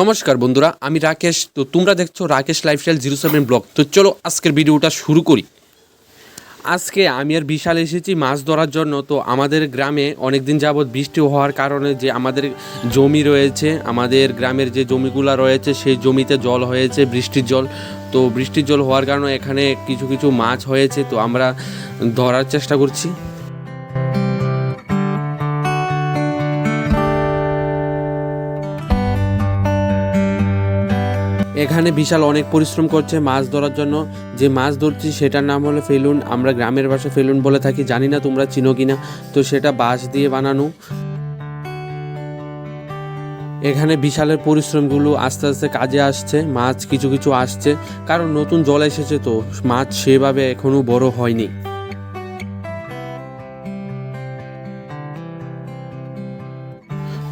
নমস্কার বন্ধুরা, আমি রাকেশ। তো তোমরা দেখছ Rakesh lifestyle zero seven blog. তো চলো আজকের ভিডিওটা শুরু করি। আজকে আমি আর বিশাল এসেছি মাছ ধরার জন্য। তো আমাদের গ্রামে অনেক দিন যাবৎ বৃষ্টি হওয়ার কারণে যে আমাদের জমি রয়েছে, আমাদের গ্রামের যে জমিগুলো রয়েছে, সেই জমিতে জল হয়েছে, বৃষ্টির জল। তো বৃষ্টির জল হওয়ার কারণে এখানে কিছু কিছু মাছ হয়েছে। তো আমরা ধরার চেষ্টা করছি। এখানে বিশাল অনেক পরিশ্রম করছে মাছ ধরার জন্য। যে মাছ ধরছি সেটার নাম হলো ফেলুন। আমরা গ্রামের ভাষায় ফেলুন বলে থাকি, জানি না তোমরা চিনো কিনা। তো সেটা বাঁশ দিয়ে বানানো। এখানে বিশালের পরিশ্রমগুলো আস্তে আস্তে কাজে আসছে, মাছ কিছু কিছু আসছে। কারণ নতুন জল এসেছে তো, মাছ সেভাবে এখনও বড় হয়নি।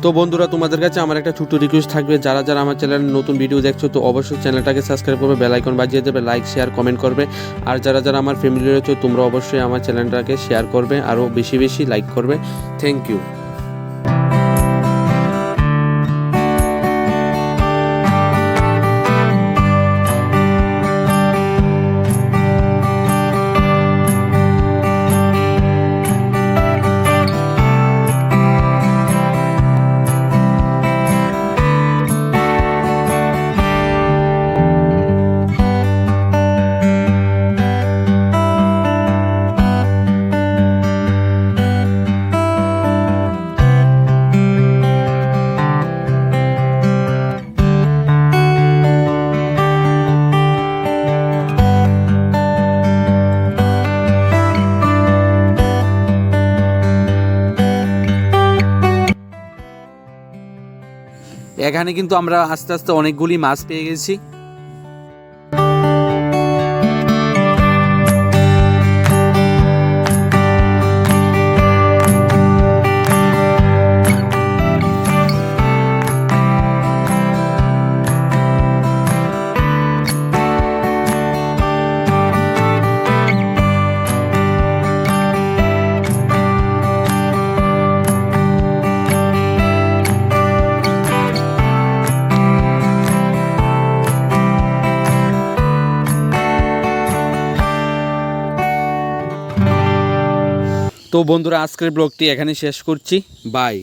তো বন্ধুরা, তোমাদের কাছে আমার একটা ছোট্ট রিকোয়েস্ট থাকবে। যারা যারা আমার চ্যানেলে নতুন ভিডিও দেখছ, তো অবশ্যই চ্যানেলটাকে সাবস্ক্রাইব করবে বেল আইকন বাজিয়ে দেবে লাইক শেয়ার কমেন্ট করবে। আর যারা যারা আমার ফ্যামিলি রয়েছে, তোমরা অবশ্যই আমার চ্যানেলটাকে শেয়ার করবে, আরও বেশি বেশি লাইক করবে। থ্যাংক ইউ এখানে কিন্তু আমরা আস্তে আস্তে অনেকগুলি মাছ পেয়ে গেছি। তো বন্ধুরা আজকের ব্লগটি এখানে শেষ করছি। বাই